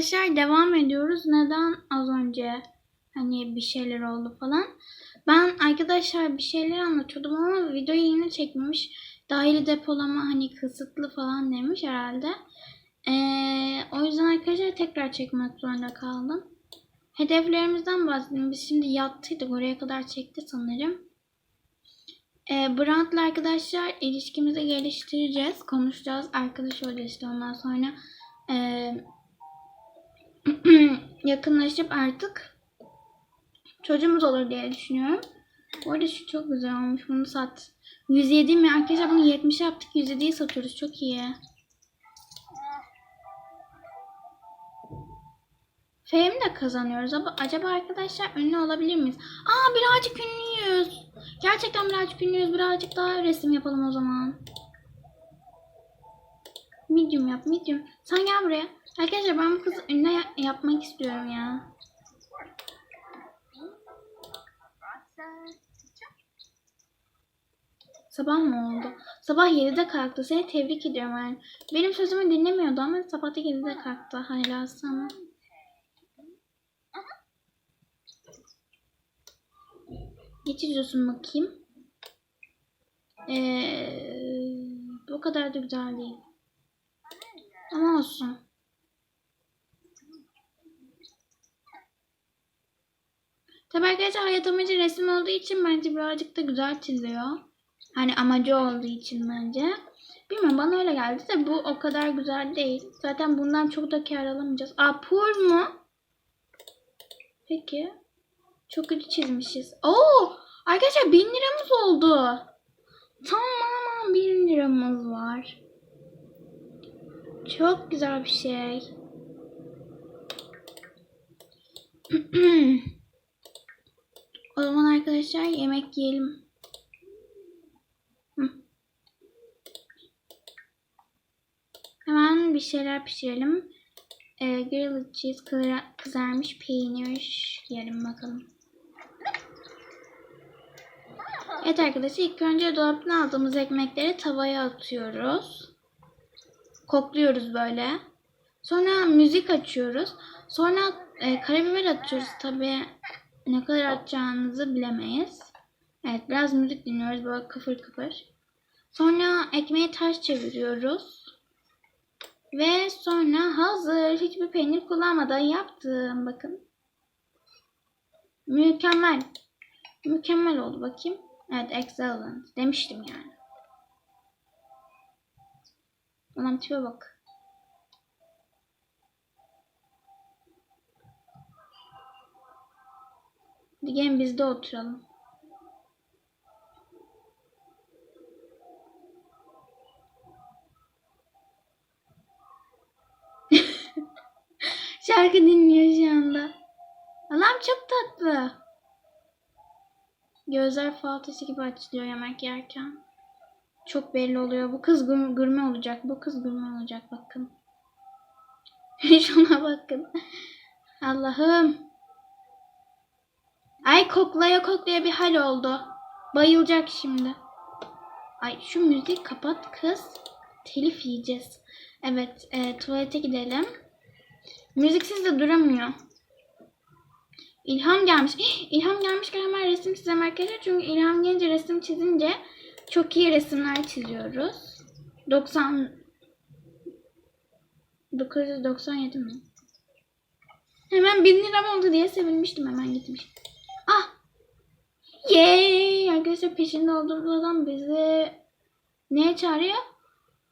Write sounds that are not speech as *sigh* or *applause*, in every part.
arkadaşlar devam ediyoruz. Neden az önce hani bir şeyler oldu falan. Ben arkadaşlar bir şeyler anlatıyordum ama videoyu yine çekmemiş. Dahili depolama hani kısıtlı falan demiş herhalde. Ee, o yüzden arkadaşlar tekrar çekmek zorunda kaldım. Hedeflerimizden bahsedeyim. Biz şimdi yattıydık. Oraya kadar çekti sanırım. Ee, Brand'la arkadaşlar ilişkimizi geliştireceğiz. Konuşacağız. Arkadaş olacağız işte ondan sonra. Ee, *clears throat* yakınlaşıp artık çocuğumuz olur diye düşünüyorum. Bu arada şu çok güzel olmuş. Bunu sat. 107 mi? Arkadaşlar bunu 70 yaptık. 107'yi satıyoruz. Çok iyi. Fame de kazanıyoruz ama acaba arkadaşlar ünlü olabilir miyiz? Aa birazcık ünlüyüz. Gerçekten birazcık ünlüyüz. Birazcık daha resim yapalım o zaman. Medium yap medium. Sen gel buraya. Arkadaşlar ben bu kızı ünlü ya- yapmak istiyorum ya. Sabah mı oldu? Sabah 7'de kalktı. Seni tebrik ediyorum yani. Benim sözümü dinlemiyordu ama sabah da 7'de kalktı. Hala sana. Ne çiziyorsun bakayım? Ee, bu kadar da güzel değil. Ama olsun. Tabii arkadaşlar hayat amacı resim olduğu için bence birazcık da güzel çiziyor. Hani amacı olduğu için bence. Bilmiyorum bana öyle geldi de bu o kadar güzel değil. Zaten bundan çok da kar alamayacağız. Aa pur mu? Peki. Çok kötü çizmişiz. Oo! Arkadaşlar 1000 liramız oldu. Tamam 1000 liramız var. Çok güzel bir şey. *clears throat* o zaman arkadaşlar yemek yiyelim. Hemen bir şeyler pişirelim. Ee, grilled cheese, kızar- kızarmış peynir yiyelim bakalım. Evet arkadaşlar ilk önce dolaptan aldığımız ekmekleri tavaya atıyoruz. Kokluyoruz böyle. Sonra müzik açıyoruz. Sonra e, karabiber atıyoruz. Tabi ne kadar atacağınızı bilemeyiz. Evet biraz müzik dinliyoruz böyle kıfır kıfır. Sonra ekmeği ters çeviriyoruz. Ve sonra hazır. Hiçbir peynir kullanmadan yaptım. Bakın. Mükemmel. Mükemmel oldu bakayım. Evet excellent. Demiştim yani. Anam tipe bak. Gelin biz de oturalım. *laughs* Şarkı dinliyor şu anda. Allah'ım çok tatlı. Gözler fal taşı gibi açılıyor yemek yerken. Çok belli oluyor. Bu kız gurme olacak. Bu kız gurme olacak bakın. *laughs* Şuna bakın. Allah'ım. Ay koklaya koklaya bir hal oldu. Bayılacak şimdi. Ay şu müziği kapat kız. Telif yiyeceğiz. Evet e, tuvalete gidelim. Müziksiz de duramıyor. İlham gelmiş. Hih, İlham gelmişken hemen resim çizeceğim arkadaşlar. Çünkü İlham gelince resim çizince çok iyi resimler çiziyoruz. 90 997 mi? Hemen 1000 liram oldu diye sevinmiştim hemen gitmiş. Yay! Arkadaşlar peşinde olduğumuz adam bizi neye çağırıyor?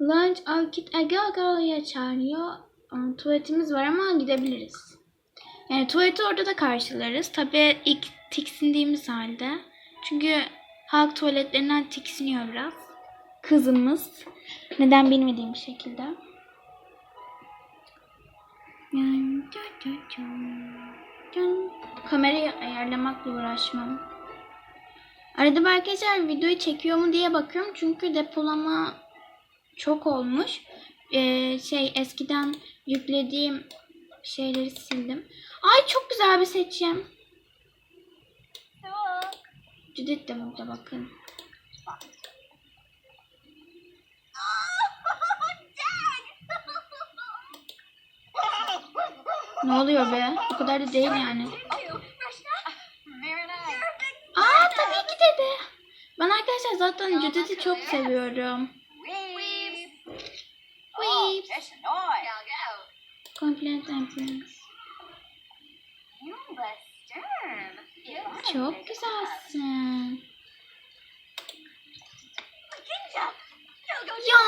Lunch Arkit Agaga'ya çağırıyor. Aa, Tuvaletimiz var ama gidebiliriz. Yani tuvaleti orada da karşılarız. Tabii ilk tiksindiğimiz halde. Çünkü halk tuvaletlerinden tiksiniyor biraz. Kızımız. Neden bilmediğim bir şekilde. Kamerayı ayarlamakla uğraşmam. Arada bir arkadaşlar videoyu çekiyor mu diye bakıyorum. Çünkü depolama çok olmuş. Ee, şey eskiden yüklediğim şeyleri sildim. Ay çok güzel bir seçim. Cüdet de burada bakın. Ne oluyor be? O kadar da değil yani. Very nice. Aa tabii ki de de. Ben arkadaşlar zaten Judith'i çok seviyorum. Weeps. But stern. Çok güzelsin. Ya.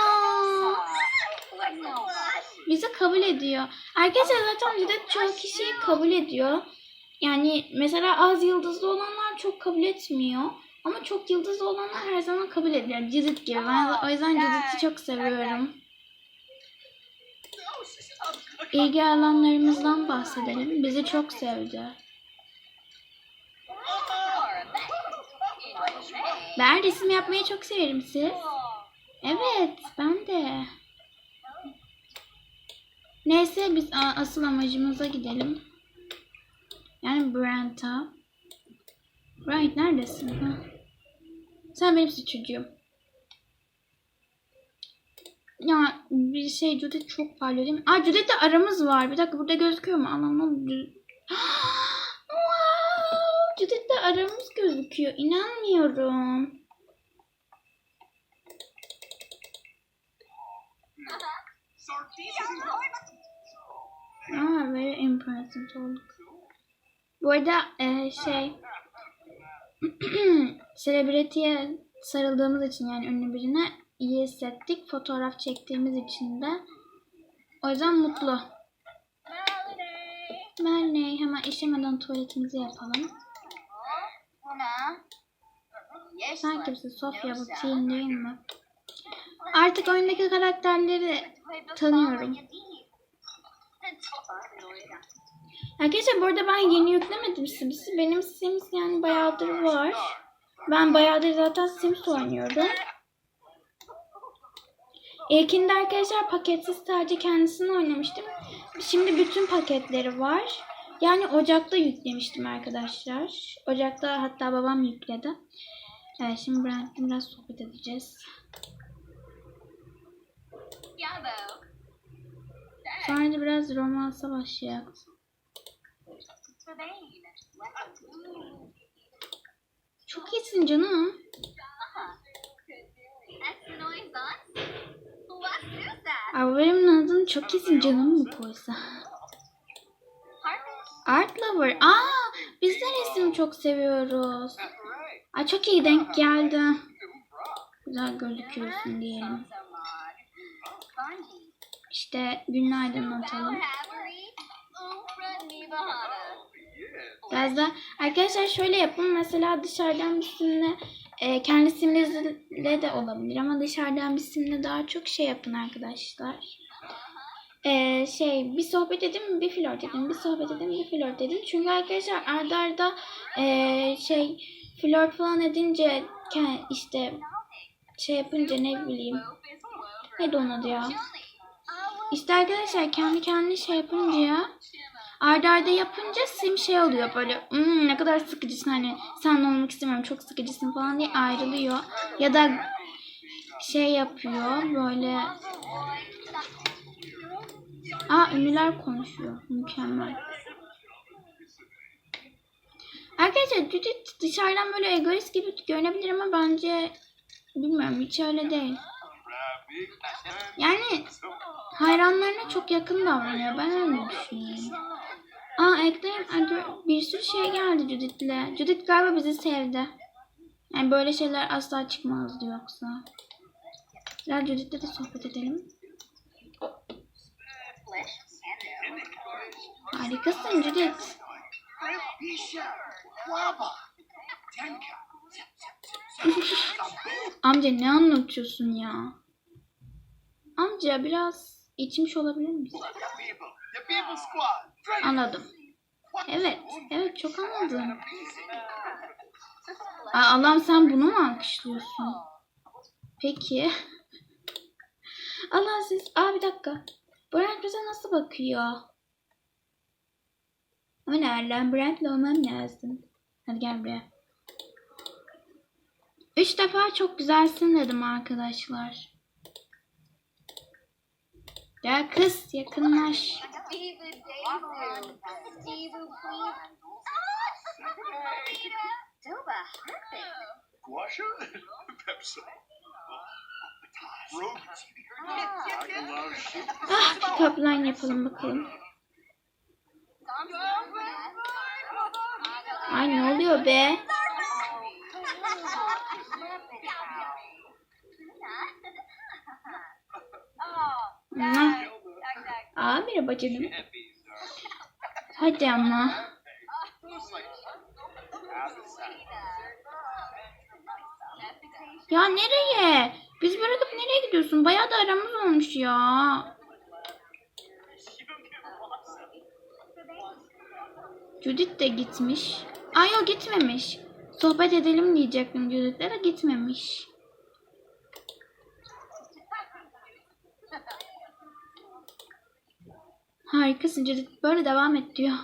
Bizi kabul ediyor. Arkadaşlar zaten Judith çoğu kişiyi kabul ediyor. Yani mesela az yıldızlı olanlar çok kabul etmiyor. Ama çok yıldızlı olanlar her zaman kabul ediyor. Judith gibi. Ben o yüzden Judith'i çok seviyorum. *laughs* İlgi alanlarımızdan bahsedelim. Bizi çok sevdi. Ben resim yapmayı çok severim siz. Evet, ben de. Neyse biz asıl amacımıza gidelim. Yani Brent'a. Brent neredesin? Ha? Sen benim çocuğum. Ya bir şey Judith çok parlıyor değil mi? Aa Judith'le aramız var. Bir dakika burada gözüküyor mu? Anlamadım. *gasps* wow! Judith'le aramız gözüküyor. İnanmıyorum. Aa very impressive olduk. Bu arada e, şey *clears throat* selebritiye sarıldığımız için yani ünlü birine iyi hissettik. Fotoğraf çektiğimiz için de. O yüzden mutlu. Melney hemen işemeden tuvaletimizi yapalım. Sen kimsin? Sofya bu Teen değil mi? Artık oyundaki karakterleri tanıyorum. Arkadaşlar bu arada ben yeni yüklemedim Sims'i. Benim Sims yani bayağıdır var. Ben bayağıdır zaten Sims oynuyorum. İlkinde arkadaşlar paketsiz sadece kendisini oynamıştım. Şimdi bütün paketleri var. Yani Ocak'ta yüklemiştim arkadaşlar. Ocak'ta hatta babam yükledi. Evet şimdi Brent'le biraz sohbet edeceğiz. Sonra biraz romansa başlayalım. Çok iyisin canım. Ablamın adını çok iyisin canım mı koysa? Art Lover. Aa, biz de resim çok seviyoruz. Ay çok iyi denk geldi. Güzel gözüküyorsun diyelim. İşte günaydın atalım. Biraz da arkadaşlar şöyle yapın. Mesela dışarıdan bir simle e, kendi de olabilir ama dışarıdan bir simle daha çok şey yapın arkadaşlar. E, şey bir sohbet edin bir flört edin bir sohbet edin bir flört edin. Çünkü arkadaşlar arda arda e, şey flört falan edince işte şey yapınca ne bileyim neydi onun adı ya. İşte arkadaşlar kendi kendine şey yapınca arda arda yapınca sim şey oluyor böyle "Hmm, ne kadar sıkıcısın hani sen olmak istemiyorum çok sıkıcısın falan diye ayrılıyor. Ya da şey yapıyor böyle Aa ünlüler konuşuyor. Mükemmel. Arkadaşlar Judith dışarıdan böyle egoist gibi görünebilir ama bence bilmiyorum hiç öyle değil. Yani hayranlarına çok yakın davranıyor. Ben öyle düşünüyorum. Aa dur. Bir sürü şey geldi Judith'le. Judith galiba bizi sevdi. Yani böyle şeyler asla çıkmazdı yoksa. Biraz Judith'le de sohbet edelim. Harikasın Judith. *laughs* Amca ne anlatıyorsun ya? Amca biraz içmiş olabilir misin? Anladım. Evet, evet çok anladım. Aa, Allah'ım sen bunu mu alkışlıyorsun? Peki. Allah siz... Aa bir dakika. Brent bize nasıl bakıyor? Ama nereden Brent'le olmam lazım. Hadi gel buraya. Üç defa çok güzelsin dedim arkadaşlar. Gel kız yakınlaş. Guasha? *laughs* Pepsi. Rogue. Ah. Ah line yapalım bakalım. Ay ne oluyor be? Aa merhaba canım. Hadi ama. Ya nereye? Biz bırakıp nereye gidiyorsun? Bayağı da aramız olmuş ya. Judith de gitmiş. Ay o gitmemiş. Sohbet edelim diyecektim Judith'le de gitmemiş. Harikasın Judith. Böyle devam et diyor.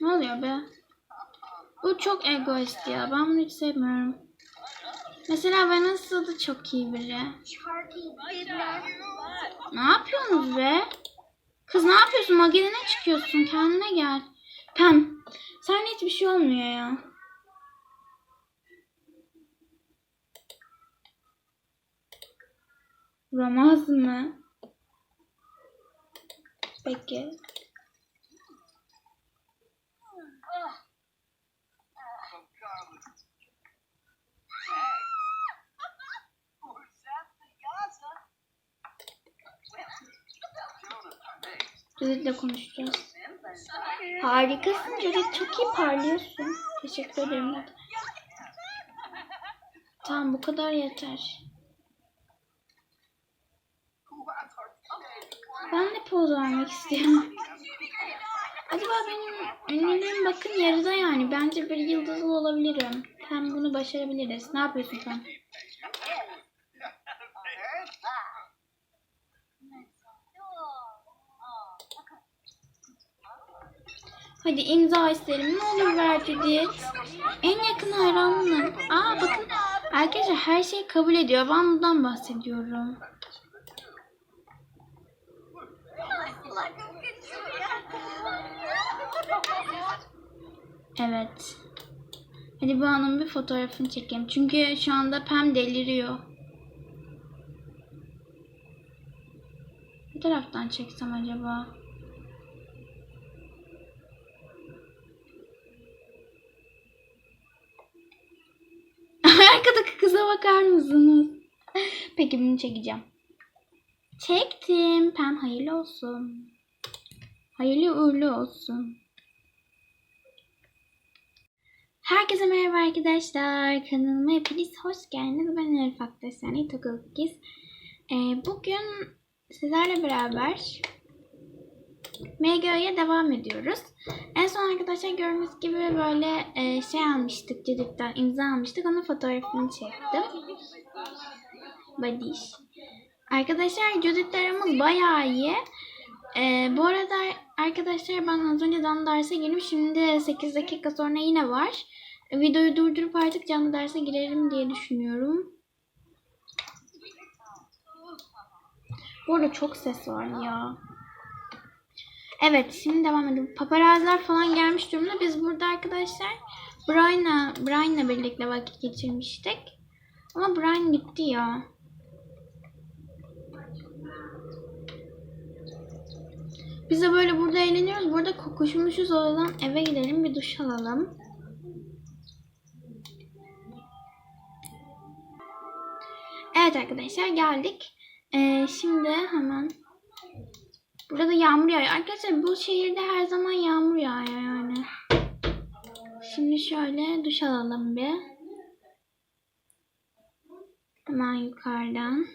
Ne oluyor be? Bu çok egoist ya. Ben bunu hiç sevmiyorum. Mesela Vanessa da çok iyi biri. Ne yapıyorsunuz be? Kız ne yapıyorsun? Magenine çıkıyorsun. Kendine gel. Pem. Sen hiçbir şey olmuyor ya. Vuramaz mı? Peki. Judith'le konuşacağız. Harikasın Judith. Çok iyi parlıyorsun. Teşekkür ederim. Tamam bu kadar yeter. Ben de poz vermek istiyorum. Acaba benim ünlülüğüm bakın yarıda yani. Bence bir yıldızlı olabilirim. Hem bunu başarabiliriz. Ne yapıyorsun sen? Hadi imza isterim. Ne olur ver Judith. En yakın hayranım. Aa bakın. Arkadaşlar her şeyi kabul ediyor. Ben bundan bahsediyorum. Evet. Hadi bu anın bir fotoğrafını çekeyim. Çünkü şu anda Pam deliriyor. Bir taraftan çeksem acaba? *laughs* Arkadaki kıza bakar mısınız? Peki bunu çekeceğim. Çektim. Pam hayırlı olsun. Hayırlı uğurlu olsun. Herkese merhaba arkadaşlar. Kanalıma hepiniz hoş geldiniz. Ben Elif Aktaş yani Tokulkiz. Ee, bugün sizlerle beraber MGO'ya devam ediyoruz. En son arkadaşlar gördüğünüz gibi böyle e, şey almıştık Cedik'ten imza almıştık. Onun fotoğrafını çektim. Badiş. Arkadaşlar Judith'le aramız bayağı iyi. Ee, bu arada arkadaşlar ben az önce canlı derse girdim. Şimdi 8 dakika sonra yine var. Videoyu durdurup artık canlı derse girerim diye düşünüyorum. Bu arada çok ses var ya. Evet şimdi devam edelim. Paparazziler falan gelmiş durumda. Biz burada arkadaşlar Brian'la Brian'la birlikte vakit geçirmiştik. Ama Brian gitti ya. Biz de böyle burada eğleniyoruz. Burada kokuşmuşuz o yüzden eve gidelim bir duş alalım. Evet arkadaşlar geldik. Ee, şimdi hemen Burada yağmur yağıyor. Arkadaşlar bu şehirde her zaman yağmur yağıyor yani. Şimdi şöyle duş alalım bir. Hemen yukarıdan.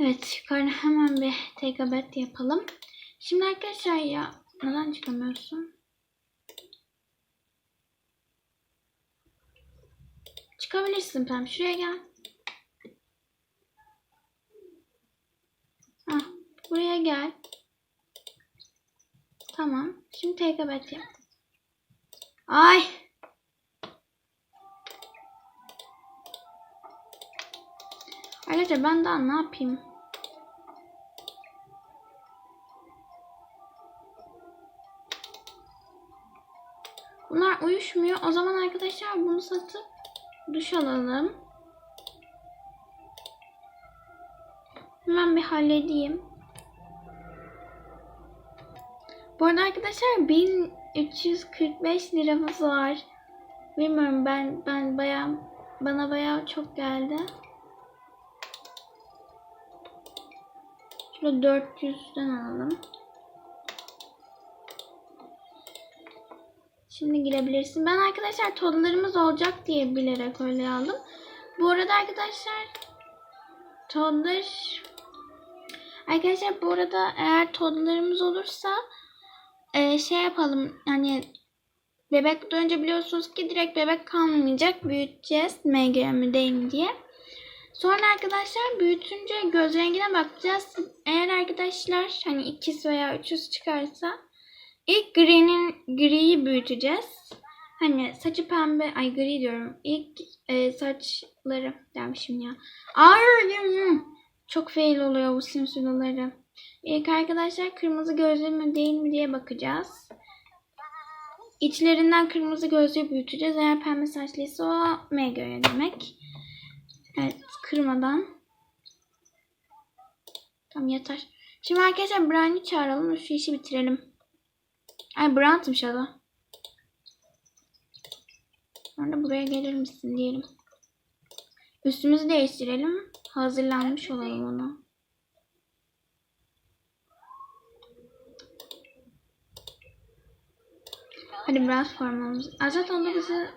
Evet yukarıdan hemen bir take yapalım. Şimdi arkadaşlar ya neden çıkamıyorsun? Çıkabilirsin Pem. Şuraya gel. Hah, buraya gel. Tamam. Şimdi TKBT. Ay. Ayrıca ben daha ne yapayım? Bunlar uyuşmuyor. O zaman arkadaşlar bunu satıp duş alalım. Hemen bir halledeyim. Bu arada arkadaşlar 1345 liramız var. Bilmiyorum ben ben bayağı bana bayağı çok geldi. Şöyle 400'den alalım. Şimdi girebilirsin. Ben arkadaşlar todlarımız olacak diye bilerek öyle aldım. Bu arada arkadaşlar todlar Arkadaşlar bu arada eğer todlarımız olursa e, şey yapalım hani bebek önce biliyorsunuz ki direkt bebek kalmayacak büyüteceğiz MGM mi diye. Sonra arkadaşlar büyütünce göz rengine bakacağız. Eğer arkadaşlar hani ikisi veya üçüsü çıkarsa ilk gri'nin griyi büyüteceğiz. Hani saçı pembe, ay gri diyorum. İlk e, saçları demişim ya. Ay, çok fail oluyor bu simsulaları. İlk arkadaşlar kırmızı gözlü mü değil mi diye bakacağız. İçlerinden kırmızı gözlüğü büyüteceğiz. Eğer pembe saçlıysa o MGÖ'ye demek. Evet kırmadan. Tamam yeter. Şimdi arkadaşlar Brian'ı çağıralım. Şu işi bitirelim. Ay Brand'mış adı. Sonra buraya gelir misin diyelim. Üstümüzü değiştirelim. Hazırlanmış olalım ona. Hadi biraz formamız. Azat onda bizi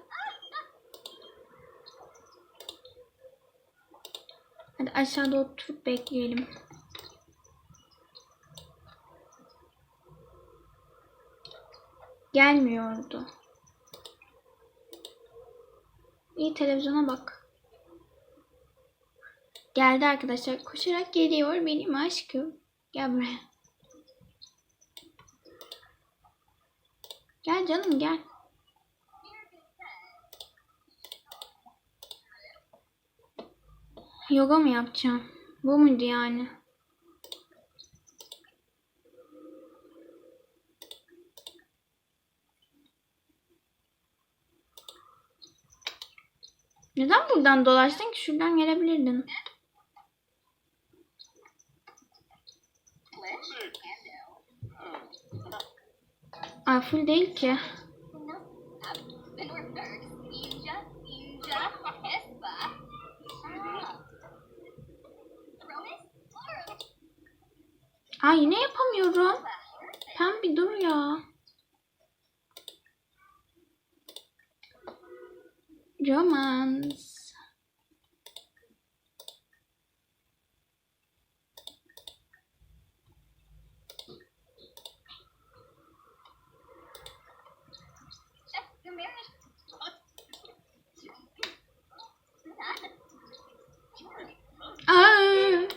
Hadi aşağıda oturup bekleyelim. Gelmiyordu. İyi televizyona bak. Geldi arkadaşlar. Koşarak geliyor benim aşkım. Gel buraya. Gel canım gel. Yoga mı yapacağım? Bu muydu yani? Neden buradan dolaştın ki? Şuradan gelebilirdin. Ay full değil ki. Ay yine yapamıyorum. Perfect. Pem bir dur ya. Romance. Aa!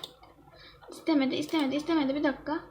İstemedi, istemedi, istemedi. Bir dakika.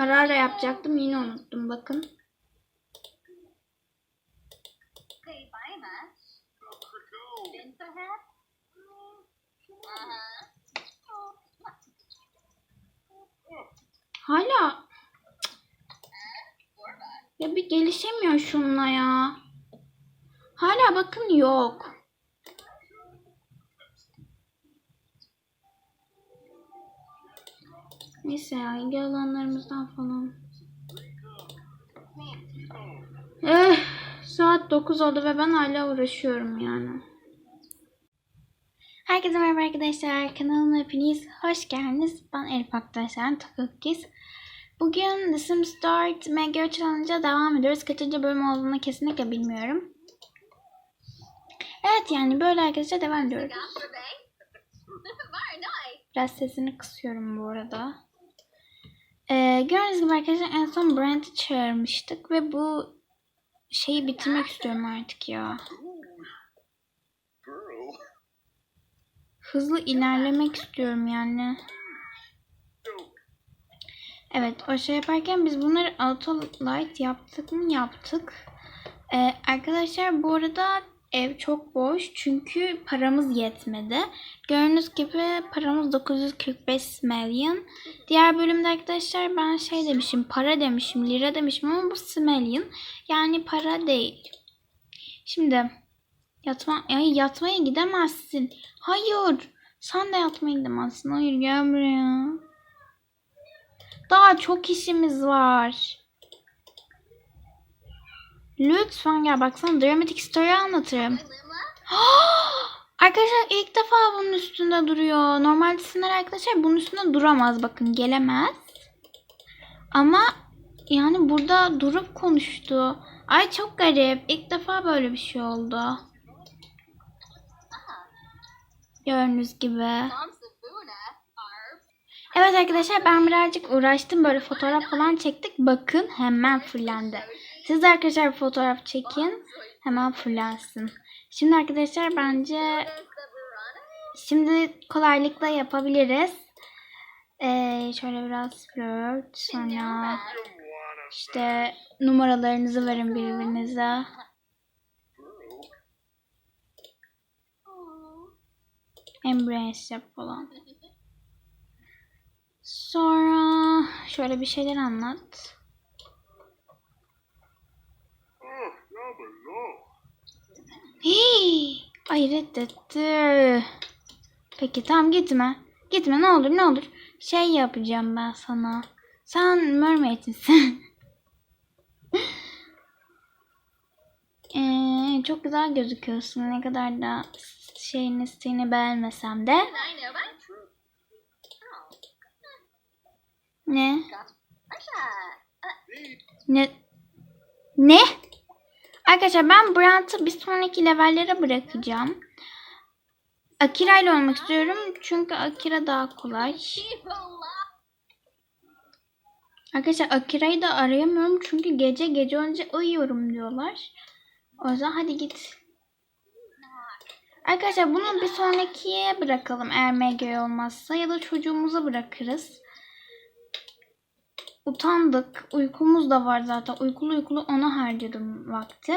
Ara ara yapacaktım yine unuttum bakın. Hala ya bir gelişemiyor şununla ya. Hala bakın yok. Neyse ya ilgi alanlarımızdan falan. Eh, saat 9 oldu ve ben hala uğraşıyorum yani. Herkese merhaba arkadaşlar. Kanalıma hepiniz hoş geldiniz. Ben Elif Aktaşlar, Takılkiz. Bugün The Sims 4 Mega Challenge'a devam ediyoruz. Kaçıncı bölüm olduğunu kesinlikle bilmiyorum. Evet yani böyle arkadaşlar devam ediyoruz. *laughs* Biraz sesini kısıyorum bu arada. Ee, gördüğünüz gibi arkadaşlar en son Brent'i çağırmıştık ve bu şeyi bitirmek istiyorum artık ya. Hızlı ilerlemek istiyorum yani. Evet o şey yaparken biz bunları auto light yaptık mı? Yaptık. Ee, arkadaşlar bu arada ev çok boş çünkü paramız yetmedi. Gördüğünüz gibi paramız 945 milyon. Diğer bölümde arkadaşlar ben şey demişim para demişim lira demişim ama bu smillion yani para değil. Şimdi yatma ay yatmaya gidemezsin. Hayır. Sen de yatmaya gidemezsin. Hayır gel buraya. Daha çok işimiz var. Lütfen gel baksana dramatik story anlatırım. *gasps* Arkadaşlar ilk defa bunun üstünde duruyor. Normalde Siner arkadaşlar bunun üstünde duramaz. Bakın gelemez. Ama yani burada durup konuştu. Ay çok garip. İlk defa böyle bir şey oldu. Gördüğünüz gibi. Evet arkadaşlar ben birazcık uğraştım. Böyle fotoğraf falan çektik. Bakın hemen fullendi. Siz de arkadaşlar bir fotoğraf çekin. Hemen fullensin. Şimdi arkadaşlar bence şimdi kolaylıkla yapabiliriz. Ee, şöyle biraz flört. Sonra işte numaralarınızı verin birbirinize. Embrace yap falan. Sonra şöyle bir şeyler anlat. Ay reddetti. Peki tamam gitme. Gitme ne olur ne olur. Şey yapacağım ben sana. Sen mermaid'sin. *laughs* ee, çok güzel gözüküyorsun. Ne kadar da şeyini seni beğenmesem de. Ne? Ne? Ne? Arkadaşlar ben Brandt'ı bir sonraki levellere bırakacağım. Akira ile olmak istiyorum. Çünkü Akira daha kolay. Arkadaşlar Akira'yı da arayamıyorum. Çünkü gece gece önce uyuyorum diyorlar. O yüzden hadi git. Arkadaşlar bunu bir sonrakiye bırakalım eğer MG olmazsa. Ya da çocuğumuza bırakırız. Utandık. Uykumuz da var zaten. Uykulu uykulu ona harcadım vakti.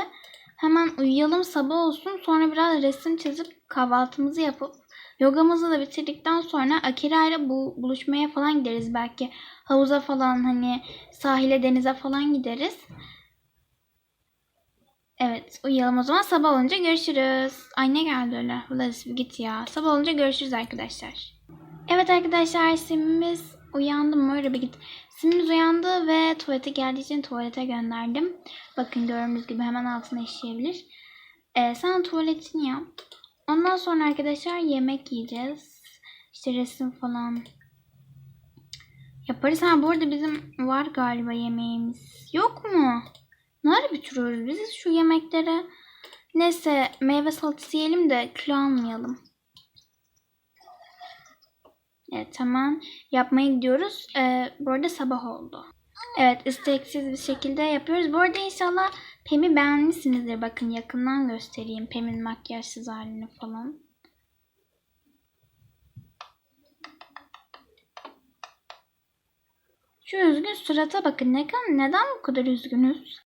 Hemen uyuyalım sabah olsun. Sonra biraz resim çizip kahvaltımızı yapıp yogamızı da bitirdikten sonra Akira ile bu buluşmaya falan gideriz. Belki havuza falan hani sahile denize falan gideriz. Evet uyuyalım o zaman. Sabah olunca görüşürüz. Ay ne geldi öyle. Bir git ya. Sabah olunca görüşürüz arkadaşlar. Evet arkadaşlar simimiz uyandı mı? Öyle bir git. Simimiz uyandı ve tuvalete geldiği için tuvalete gönderdim. Bakın gördüğünüz gibi hemen altına işleyebilir. Ee, sen tuvaletini yap. Ondan sonra arkadaşlar yemek yiyeceğiz. İşte resim falan yaparız. Ha bu arada bizim var galiba yemeğimiz. Yok mu? Nerede bitiriyoruz biz şu yemekleri? Neyse meyve salatası yiyelim de kilo almayalım. Evet tamam. Yapmaya gidiyoruz. Ee, bu arada sabah oldu. Evet isteksiz bir şekilde yapıyoruz. Bu arada inşallah Pem'i beğenmişsinizdir. Bakın yakından göstereyim Pem'in makyajsız halini falan. Şu üzgün surata bakın. Ne, neden bu kadar üzgünüz?